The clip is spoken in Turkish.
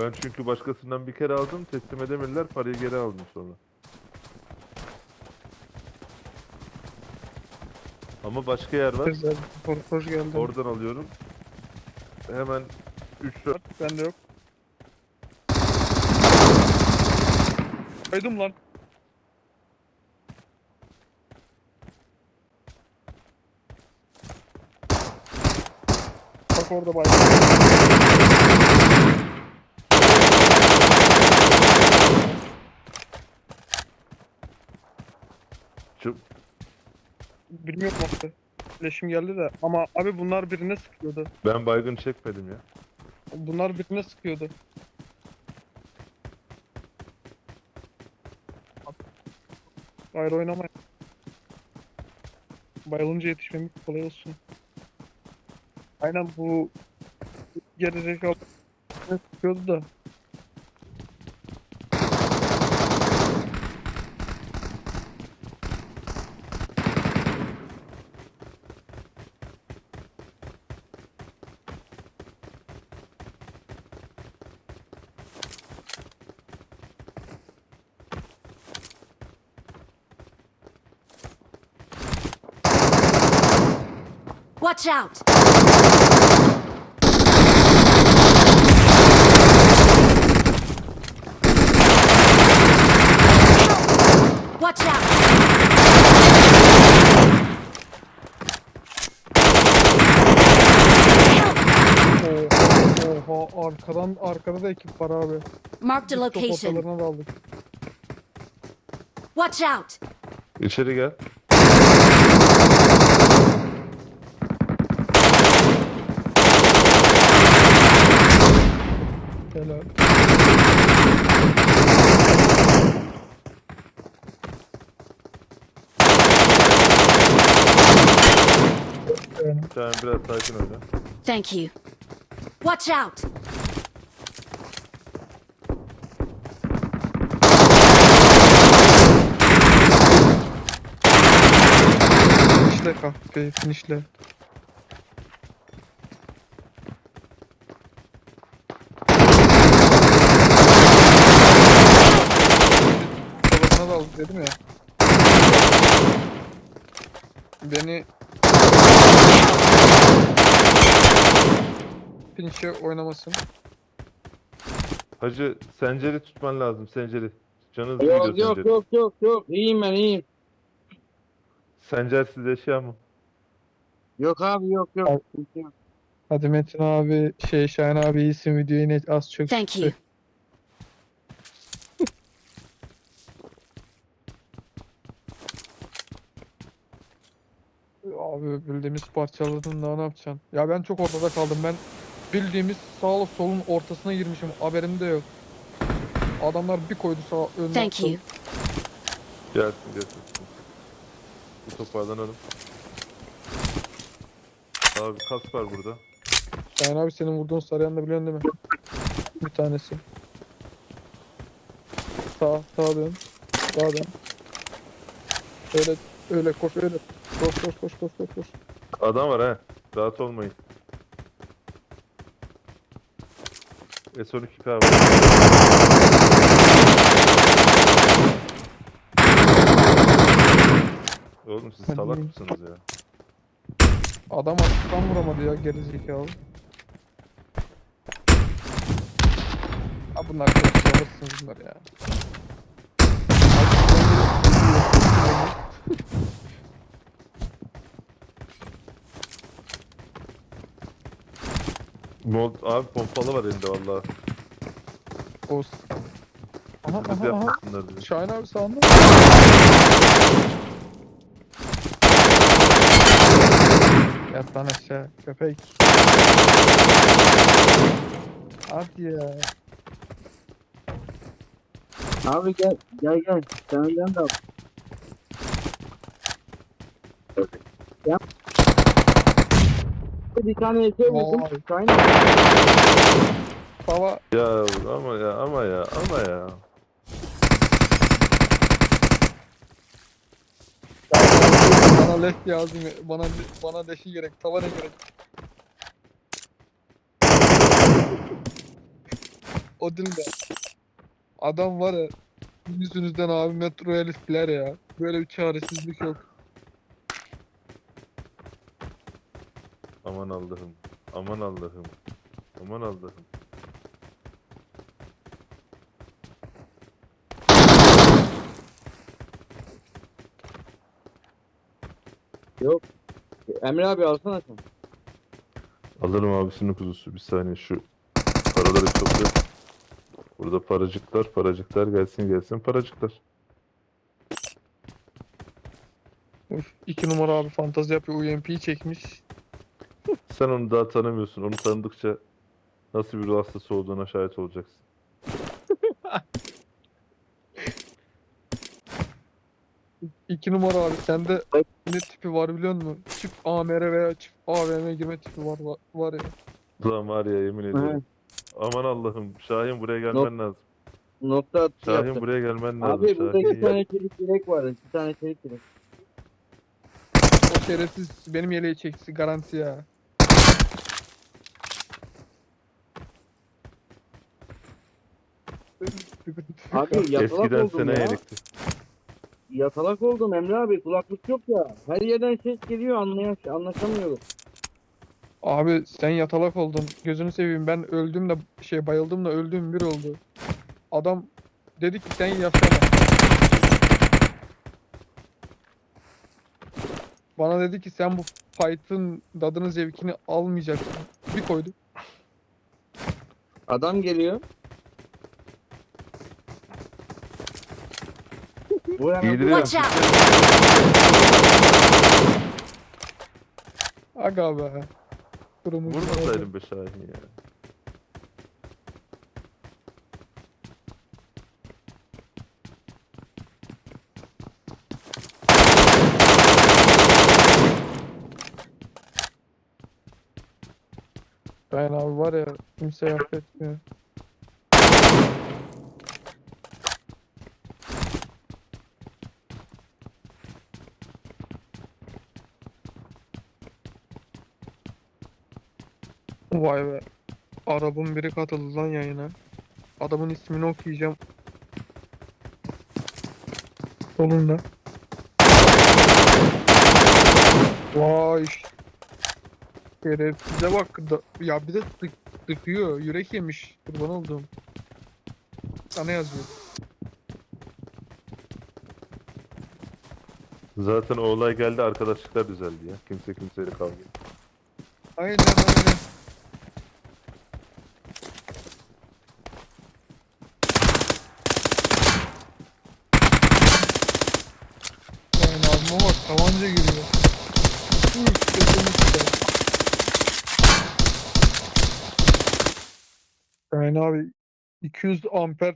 Ben çünkü başkasından bir kere aldım teslim edemediler parayı geri aldım sonra. Ama başka yer var. Güzel. Hoş, hoş geldin. Oradan alıyorum. Hemen 3 4 Bende yok. Kaydım lan. Bak orada bay. Çıp. Bilmiyorum nasıl. Leşim geldi de ama abi bunlar birine sıkıyordu. Ben baygın çekmedim ya. Bunlar birine sıkıyordu. Hayır oynamayın. Bayılınca yetişmemiz kolay olsun. Aynen bu gerizekalı sıkıyordu da. Watch out! Watch out! Oha, arkadan arkada da ekip var abi. Marked a Top location. ortalarına daldık. Watch out! İçeri gel. Helal. Yani Sen biraz sakin oyna. Thank you. Watch out! finişle kahve finişle. Dedim ya. Beni finişe oynamasın. Hacı senceri tutman lazım senceri. Canı hızlı Yok gidiyor yok senceri. yok yok yok. İyiyim ben iyiyim. Sencersiz eşya mı? Yok abi yok yok. Hadi Metin abi, şey Şahin abi iyisin video yine az çok. Thank you. Abi bildiğimiz parçaladın daha ne yapacaksın? Ya ben çok ortada kaldım. Ben bildiğimiz sağ solun ortasına girmişim. Haberim de yok. Adamlar bir koydu sağ önüne. Thank you. Gelsin gelsin. Bu toparlanalım. Abi kas var burada. Şahin abi senin vurduğun sarıyan da biliyorsun değil mi? Bir tanesi. Sağ, sağa dön. Sağa dön. Öyle, öyle koş öyle. Koş koş koş koş koş koş. Adam var ha. Rahat olmayın. S12K var. Oğlum siz Hadi salak mısınız ya? Adam açıktan vuramadı ya gerizekalı. Ha bunlar çok çalışsın bunlar ya. Mod abi pompalı var elinde valla. Oz. Aha aha aha. Şahin abi sağında. Yat lan aşağı köpek. Hadi ya. Abi gel gel gel. Senden de al. Ya. Bir tane. Vay. Şahin Baba Ya ama ya ama ya ama ya. bana leş lazım. Bana bana leşi gerek. Tavana gerek. o değil de. Adam var ya yüzünüzden abi metroya liftler ya. Böyle bir çaresizlik yok. Aman Allah'ım. Aman Allah'ım. Aman Allah'ım. Emre abi alsana sen. Alırım abisinin kuzusu. Bir saniye şu paraları toplayıp. Burada paracıklar, paracıklar gelsin gelsin paracıklar. Uf, iki numara abi fantazi yapıyor. UMP'yi çekmiş. Sen onu daha tanımıyorsun. Onu tanıdıkça nasıl bir ruh hastası olduğuna şahit olacaksın. İki numara abi sende ne tipi var biliyor musun? Çift AMR veya çift AVM girme tipi var var, var ya. Ulan var ya yemin ediyorum. Aman Allah'ım. Şahin buraya gelmen lazım. Nokta atışı Şahin yaptım. buraya gelmen lazım. Abi burada Şahin iki tane çelik yelek var. İki tane çelik yelek. O şerefsiz benim yeleği çekti garanti ya. Abi yatalak Eskiden oldum sene ya. yelekti. Yatalak oldum Emre abi. Kulaklık yok ya. Her yerden ses geliyor anlayan, anlaşamıyorum. Abi sen yatalak oldun. Gözünü seveyim ben öldüm de şey bayıldım da öldüğüm bir oldu. Adam dedi ki sen yaşama. Bana dedi ki sen bu fight'ın tadını zevkini almayacaksın. Bir koydu. Adam geliyor. Bu hemen Giydiriyorum. Watch out! Aga be. Kurumuş. Vurmasaydın be Şahin ya. Ben abi var ya kimse affetmiyor. Vay be. Arabın biri katıldı lan yayına. Adamın ismini okuyacağım. Solunda. Vay. Şerefsize bak. da- Ya bir de tık, tıkıyor. Yürek yemiş. Kurban oldum. Sana yazıyor. Zaten o olay geldi arkadaşlıklar düzeldi ya. Kimse kimseyle kavga etmiyor. Aynen aynen. Abime bak tabanca giriyor. Uy, kesinlikle. Yani abi 200 amper